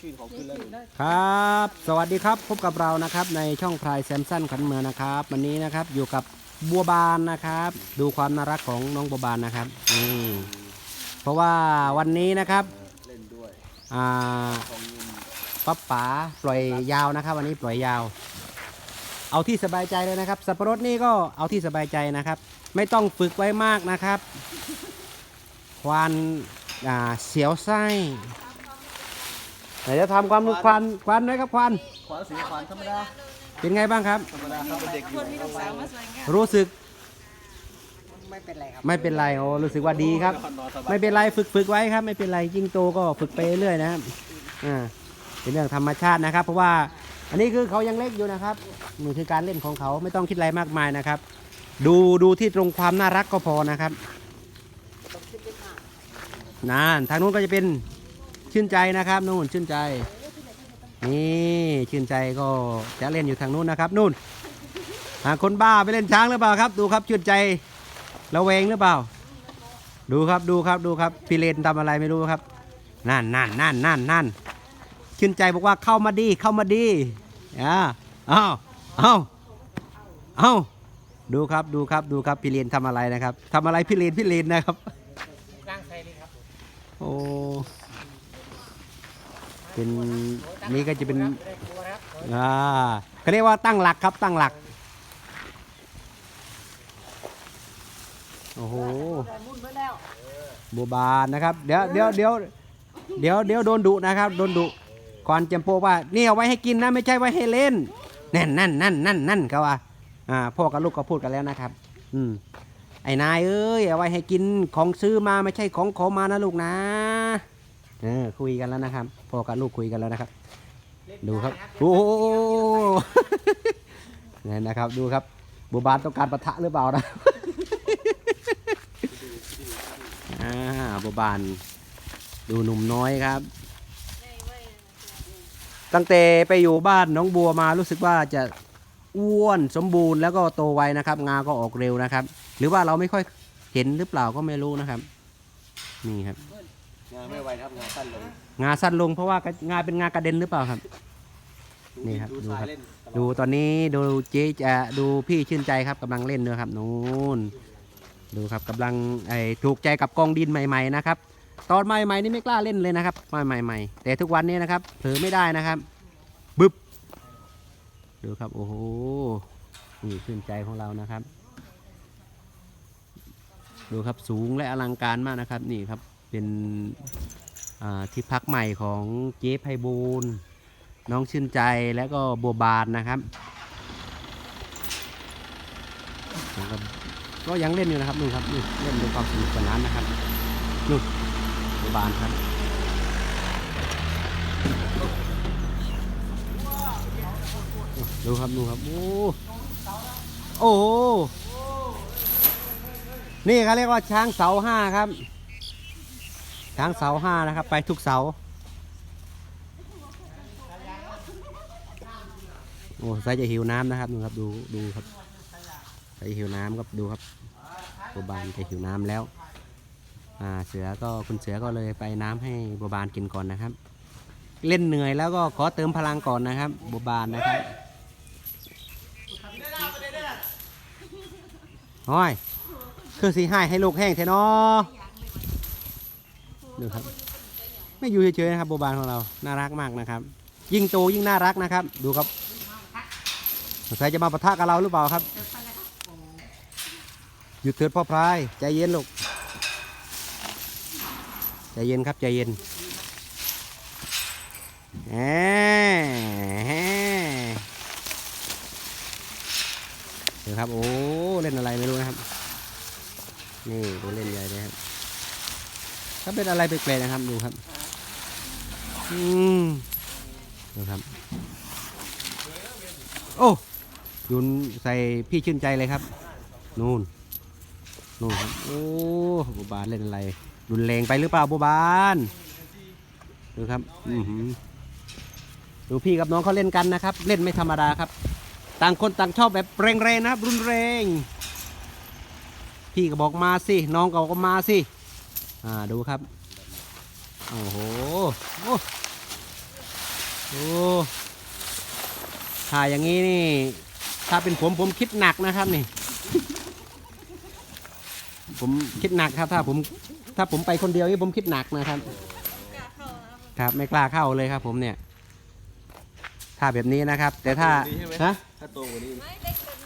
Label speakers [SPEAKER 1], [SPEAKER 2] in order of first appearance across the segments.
[SPEAKER 1] ชีวิตของขึ้นแล้วนี่
[SPEAKER 2] ครับ สวัสดีครับพบกับเรานะครับในช่องพลายแซมสันขันเมืองนะครับ วันนี้นะครับอยู่กับบัวบานนะครับ ดูความน่ารักของน้องบัวบานนะครับนี่เพราะว่าวันนี้นะครับ
[SPEAKER 1] เล่นด้วย
[SPEAKER 2] อ่า
[SPEAKER 1] ของเงิน
[SPEAKER 2] ป๊าป๋าปล่อยยาวนะครับ วันนี้ปล่อยยาว เอาที่สบายใจเลยนะครับ สับปะรดนี่ก็เอาที่สบายใจนะครับ ไม่ต้องฝึกไว้มากนะครับ ควานอ่าเสียวไส้ ไหนจะทำความควานควานไหมครับควาน
[SPEAKER 1] ขวานสีขวานธรรมดา
[SPEAKER 2] เป็นไงบ้างครับ
[SPEAKER 1] ธรรมดาครับเป็นเด็กอ
[SPEAKER 3] ค
[SPEAKER 1] ยู่
[SPEAKER 3] นมีลูกสาวมาสวยงาม
[SPEAKER 2] รู้สึก
[SPEAKER 3] ไม่เป็นไรครับ
[SPEAKER 2] ไม่เป็นไรโอ้รู้สึกว่าดีครับ
[SPEAKER 1] นอนสบาย
[SPEAKER 2] ไม่เป็นไรฝึกฝึกไว้ครับ ไม่เป็นไรยิ่งโตก็ฝึกไปเรื่อยนะครับอ่าเป็นเรื่องธรรมชาตินะครับ เพราะว่าอันนี้คือเขายังเล็กอยู่นะครับนี่คือการเล่นของเขาไม่ต้องคิดอะไรมากมายนะครับ ดูดูที่ตรงความน่ารักก็พอนะครับนั่นทางนู้นก็จะเป็น ชื่นใจนะครับนู่นชื่นใจ นี่ชื่นใจก็จะเล่นอยู่ทางนู้นนะครับนู่นหาคนบ้าไปเล่นช้างหรือเปล่าครับ ดูครับชื่นใจระแวงหรือเปล่า ดูครับดูครับดูครับพี่เลนทำอะไรไม่รู้ครับนั่นนั่นนั่นนั่นนั่นชื่นใจบอกว่าเข้ามาดีเข้ามาดีอ่าเอาเอาเอาดูครับดูครับดูครับพี่เลนทำอะไรนะครับทำอะไรพี่เลนพี่เลนนะครับ
[SPEAKER 3] ร่างใส่เลยครับ
[SPEAKER 2] โอ้ เป็นนี่ก็จะเป็นอ่าเขาเรียกว่าตั้งหลักครับตั้งหลักโอ้โหบัวบานนะครับ เดี๋ยวเดี๋ยวเดี๋ยวเดี๋ยวเดี๋ยวโดนดุนะครับ โดนดุก่อนจำโปว่านี่เอาไว้ให้กินนะไม่ใช่ไว้ให้เล่นนั่นนั่นนั่นนั่นนั่นเขาว่าอ่าพ่อกับลูกก็พูดกันแล้วนะครับ อืมไอ้นายเอ้ยเอาไว้ให้กินของซื้อมาไม่ใช่ของขอมานะลูกนะ เออคุยกันแล้วนะครับพ่อกับลูกคุยกันแล้วนะครับ ดูครับโอ้โหนี่นะครับ ดูครับบัวบานต้องการปะทะหรือเปล่านะอ่าบัวบานดูหนุ่มน้อยครับ ตั้งแต่ไปอยู่บ้านน้องบัวมารู้สึกว่าจะอ้วนสมบูรณ์แล้วก็โตไวนะครับ งาก็ออกเร็วนะครับ หรือว่าเราไม่ค่อยเห็นหรือเปล่าก็ไม่รู้นะครับ นี่ครับ
[SPEAKER 1] งานไม่ไวนะครับงานสั้นลง
[SPEAKER 2] งาสั้นลงเพราะว่างาเป็นงากระเด็นหรือเปล่าครับ นี่ครับ
[SPEAKER 1] ดู
[SPEAKER 2] ดู
[SPEAKER 1] สา
[SPEAKER 2] ครั
[SPEAKER 1] ย
[SPEAKER 2] บ
[SPEAKER 1] เล่นตลอ
[SPEAKER 2] ดูตอนนี้ดูเจ๊จะดูพี่ชื่นใจครับกำลังเล่นด้วยครับนู่นดูครับกำลังไอ้ถูกใจกับกองดินใหม่ๆนะครับตอนใหม่ๆนี่ไม่กล้าเล่นเลยนะครับใหม่ ๆ แต่ทุกวันนี้นะครับเผลอไม่ได้นะครับบึบดูครับโอ้โหนี่ชื่นใจของเรานะครับ ดูครับสูงและอลังการมากนะครับนี่ครับ เป็นที่พักใหม่ของเจ๊ไพบูลน้องชื่นใจแล้วก็บัวบานนะครับ ก็ยังเล่นอยู่นะครับนู่นครับนี่เล่นด้วยความสนุกสนานนะครับนู่นบัวบานครับดูครับดูครับโอ้โอ้โหนี่เขาเรียกว่าช้างเสาห้าครับ ช้างเสาห้านะครับ ไปทุกเสาโอ้ใส่จะหิวน้ำนะครับดูครับดูดูครับใส่หิวน้ำครับดูครับบัวบานจะหิวน้ำแล้วอ่าเสือก็คุณเสือก็เลยไปน้ำให้บัวบานกินก่อนนะครับ เล่นเหนื่อยแล้วก็ขอเติมพลังก่อนนะครับบัวบานนะครับห้อยคือสีให้ให้ลูกแห้งเทนอ ดูครับ ไม่อยู่เฉยๆนะครับโบบานของเรา น่ารักมากนะครับ ยิ่งโตยิ่งน่ารักนะครับ ดูครับสงสัยจะมาปะทะกับเราหรือเปล่าครับ หยุดเถิดพ่อพรายใจเย็นลูก ใจเย็นครับใจเย็นแหมเดี๋ยวครับ โอ้ เล่นอะไรไม่รู้นะครับ นี่ดูเล่นใหญ่เลยครับ ถ้าเป็นอะไรแปลกๆนะครับดูครับ อืมดูครับ โอ้ยุนใส่พี่ชื่นใจเลยครับ นู่นนู่นครับโอ้บัวบานเล่นอะไรรุนแรงไปหรือเปล่าบัวบานดูครับอือหือดูพี่กับน้องเขาเล่นกันนะครับ เล่นไม่ธรรมดาครับ ต่างคนต่างชอบแบบแรงๆนะครับ รุนแรง พี่ก็บอกมาสิ น้องก็บอกมาสิ อ่าดูครับ โอ้โห โอ้โอ้ถ่ายอย่างนี้นี่ ถ้าเป็นผมผมคิดหนักนะครับนี่ ผมคิดหนักครับ ถ้าผมถ้าผมไปคนเดียวนี่ผมคิดหนักนะครับ ครับไม่กล้าเข้าเลยครับผมเนี่ย ถ้าแบบนี้นะครับ แต่ถ้า
[SPEAKER 1] ดีใช่ไหม
[SPEAKER 2] ฮะ
[SPEAKER 1] ถ้าโตกว่านี้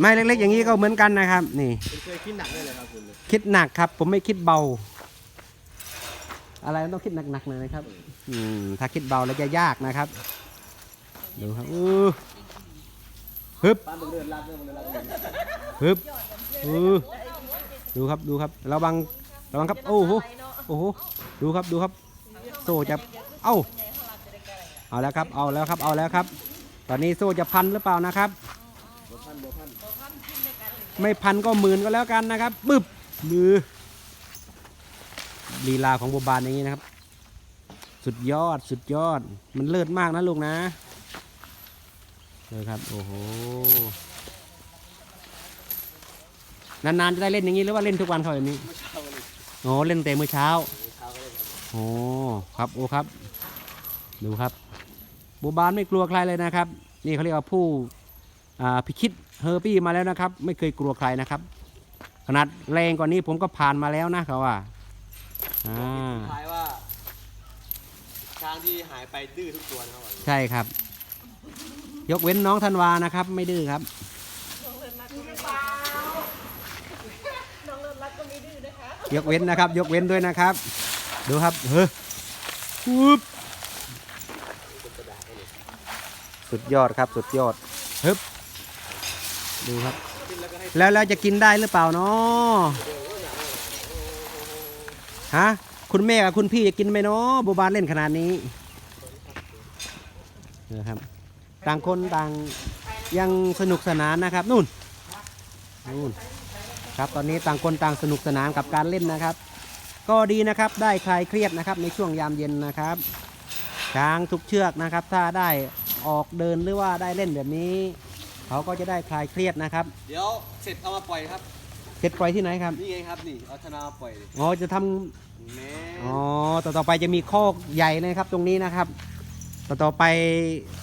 [SPEAKER 2] ไม่เล็กๆอย่างนี้ก็เหมือนกันนะครับ นี่
[SPEAKER 1] เป็นเคยคิดหนักได้เลยครับคุณ
[SPEAKER 2] คิดหนักครับ ผมไม่คิดเบา อะไรต้องคิดหนักๆหน่อยนะครับอืมถ้าคิดเบาแล้วจะยากนะครับ ดูครับอือฮึบ
[SPEAKER 1] ป้านเดินลากเดินมันลากเดิน
[SPEAKER 2] ฮึบอือดูครับดูครับระวังระวังครับโอ้โหโอ้โหดูครับดูครับ โซ่จะเอ้าเอาแล้วครับเอาแล้วครับเอาแล้วครับ ตอนนี้โซ่จะพันหรือเปล่านะครับไม่พันก็หมื่นก็แล้วกันนะครับปึ๊บมือ ลีลาของบัวบานอย่างนี้นะครับ สุดยอดสุดยอด มันเลิศมากนะลูกนะเลยครับโอ้โหนานๆจะได้เล่นอย่างนี้หรือว่าเล่นทุกวันเขาแบบนี้โอ้เล่นแต่มื้อเช้า
[SPEAKER 1] เมื่อเช้า
[SPEAKER 2] โอ้ครับโอ้ครับ ดูครับบัวบานไม่กลัวใครเลยนะครับ นี่เขาเรียกว่าผู้อ่าพิชิตเฮอร์ปี้มาแล้วนะครับ ไม่เคยกลัวใครนะครับ ขนาดแรงกว่านี้ผมก็ผ่านมาแล้วนะเขาว่า อ่า
[SPEAKER 1] ท้ายว่าช้างที่หายไปดื้อทุกตัวนะครับ
[SPEAKER 2] ใช่ครับ ยกเว้นน้องธันวานะครับ ไม่ดื้อครับ ยกเว้นนะครับ ยกเว้นด้วยนะครับ ดูครับเฮ้ยปุ๊บสุดยอดครับ สุดยอดฮึบดูครับ แล้วเราจะกินได้หรือเปล่าเนาะ ฮะคุณแม่กับคุณพี่จะกินไหมเนาะบัวบานเล่นขนาดนี้นะครับ ต่างคนต่างยังสนุกสนานนะครับนู่นนู่นครับตอนนี้ต่างคนต่างสนุกสนานกับการเล่นนะครับ ก็ดีนะครับได้คลายเครียดนะครับในช่วงยามเย็นนะครับ ช้างทุกเชือกนะครับ ถ้าได้ออกเดินหรือว่าได้เล่นแบบนี้ เขาก็จะได้คลายเครียดนะครับ
[SPEAKER 1] เดี๋ยวเสร็จเอามาปล่อยครับ
[SPEAKER 2] เสร็จปล่อยที่ไหนครับ
[SPEAKER 1] นี่ไงครับนี่เอาธนามาปล่อยดิ
[SPEAKER 2] อ๋อจะทำ
[SPEAKER 1] แม่
[SPEAKER 2] อ๋อต่อต่อไปจะมีคอกใหญ่เลยครับตรงนี้นะครับ ต่อต่อไป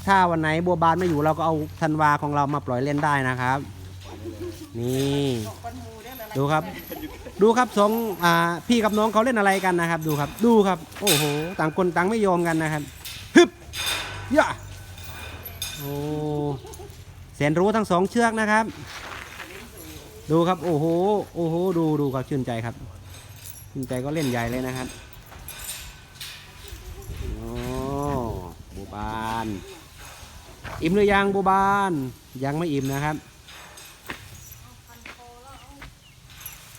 [SPEAKER 2] ถ้าวันไหนบัวบานไม่อยู่เราก็เอาธันวาของเรามาปล่อยเล่นได้นะครับ นี่ ดูครับ ดูครับสองอ่าพี่กับน้องเขาเล่นอะไรกันนะครับ ดูครับ ดูครับ โอ้โห ต่างคนต่างไม่ยอมกันนะครับฮึบย่าโอ้แสนรู้ทั้งสองเชือกนะครับ ดูครับโอ้โหโอ้โหดูดูครับชื่นใจครับ ชื่นใจก็เล่นใหญ่เลยนะครับโอ้บูบาน อิ่มหรือยังบูบาน ยังไม่อิ่มนะครับ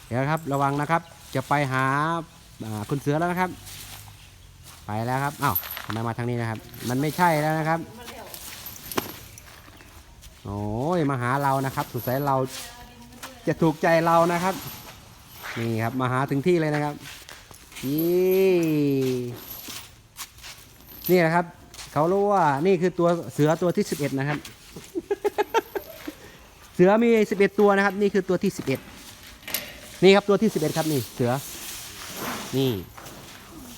[SPEAKER 2] เดี๋ยวครับระวังนะครับ จะไปหาคุณเสือแล้วนะครับ ไปแล้วครับอ้าวทำไมมาทางนี้นะครับ มันไม่ใช่แล้วนะครับโอ้ยมาหาเรานะครับสุดสายเรา จะถูกใจเรานะครับ นี่ครับมาหาถึงที่เลยนะครับนี่นี่นะครับเขารู้ว่านี่คือตัวเสือตัวที่11นะครับ เสือมี11ตัวนะครับ นี่คือตัวที่11นี่ครับตัวที่11ครับนี่เสือ นี่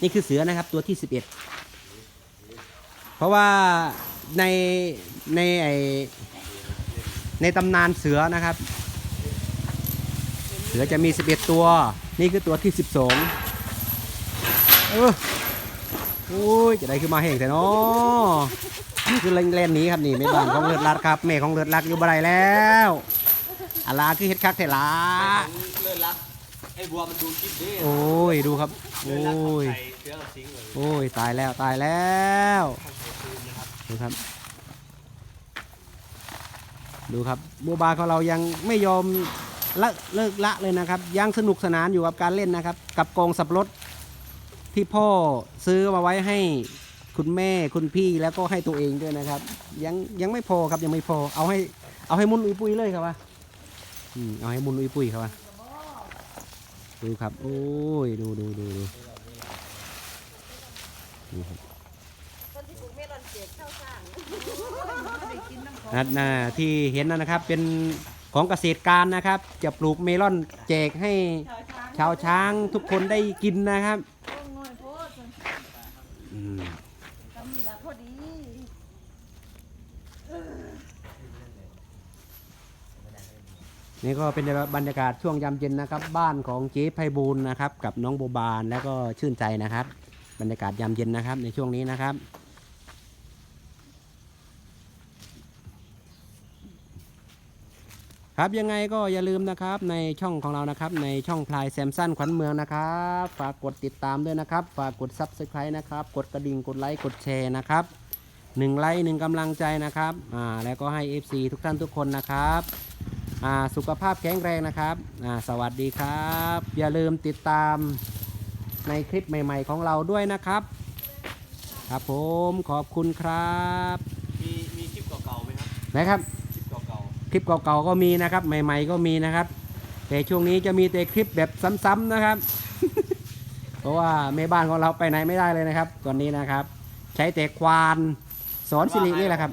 [SPEAKER 2] นี่คือเสือนะครับ ตัวที่11เพราะว่าในในไอในตำนานเสือนะครับ เสือจะมี 11 ตัว นี่คือตัวที่ 12เออโอ้ยจะได้ขึ้นมาแห่งแต่เนาะนี่คือเล่นเล่นหนี้ครับนี่แม่บ้านของเลือดรัดครับแม่ของเลือดรัดอยู่บ่ไรแล้วอาลาคือเฮ็ดคักเทลา
[SPEAKER 1] เลิศรักไอ้บัวมันดูคลิปดิ
[SPEAKER 2] โอ้ยดูครับโอ้ย
[SPEAKER 1] ใส่เสื้อสิงเลย
[SPEAKER 2] โอ้ยตายแล้วตายแล้วดูครับ ดูครับบัวบานของเรายังไม่ยอม ละเลิกละเลยนะครับ ยังสนุกสนานอยู่กับการเล่นนะครับ กับกองสับปะรถที่พ่อซื้อมาไว้ให้คุณแม่คุณพี่แล้วก็ให้ตัวเองด้วยนะครับ ยังยังไม่พอครับยังไม่พอ เอาให้เอาให้มุนอุยปุยเลยครับว่าอืมเอาให้มุนอุยปุยครับว่าดูครับโอ้ยดูดูดูดูนี่ครับ
[SPEAKER 3] คนที่ปลูกเมลอนเจ็ดเข้าสร้าง
[SPEAKER 2] นะนะที่เห็นนะนะครับเป็น ของเกษตรการนะครับ จะปลูกเมลอนแจกให้ชาวช้างทุกคนได้กินนะครับ
[SPEAKER 3] อื
[SPEAKER 2] มนี่ก็เป็นบรรยากาศช่วงยามเย็นนะครับ บ้านของเจ๊ไพบูลนะครับ กับน้องโบบานแล้วก็ชื่นใจนะครับ บรรยากาศยามเย็นนะครับในช่วงนี้นะครับ ครับยังไงก็อย่าลืมนะครับในช่องของเรานะครับในช่องพลายแซมสันขวัญเมืองนะครับฝากกดติดตามด้วยนะครับ ฝากกด Subscribe นะครับ กดกระดิ่งกดไลค์กดแชร์นะครับหนึ่งไลค์หนึ่งกำลังใจนะครับอ่าแล้วก็ให้ FC ทุกท่านทุกคนนะครับอ่าสุขภาพแข็งแรงนะครับอ่าสวัสดีครับ อย่าลืมติดตามในคลิปใหม่ ๆ ของเราด้วยนะครับ ครับผมขอบคุณครับ
[SPEAKER 1] มีมีคลิปเก่าๆไหมครับ
[SPEAKER 2] นะครับ
[SPEAKER 1] คลิปเก่า
[SPEAKER 2] คลิปเก่าๆก็มีนะครับ ใหม่ ๆก็มีนะครับ แต่ช่วงนี้จะมีแต่คลิปแบบซ้ำๆนะครับ เพราะว่าแม่บ้านของเราไปไหนไม่ได้เลยนะครับตอนนี้นะครับ ใช้แต่ควานสอนสิรินี่แหละครับ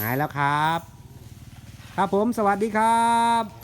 [SPEAKER 2] หายแล้วครับ ครับผมสวัสดีครับ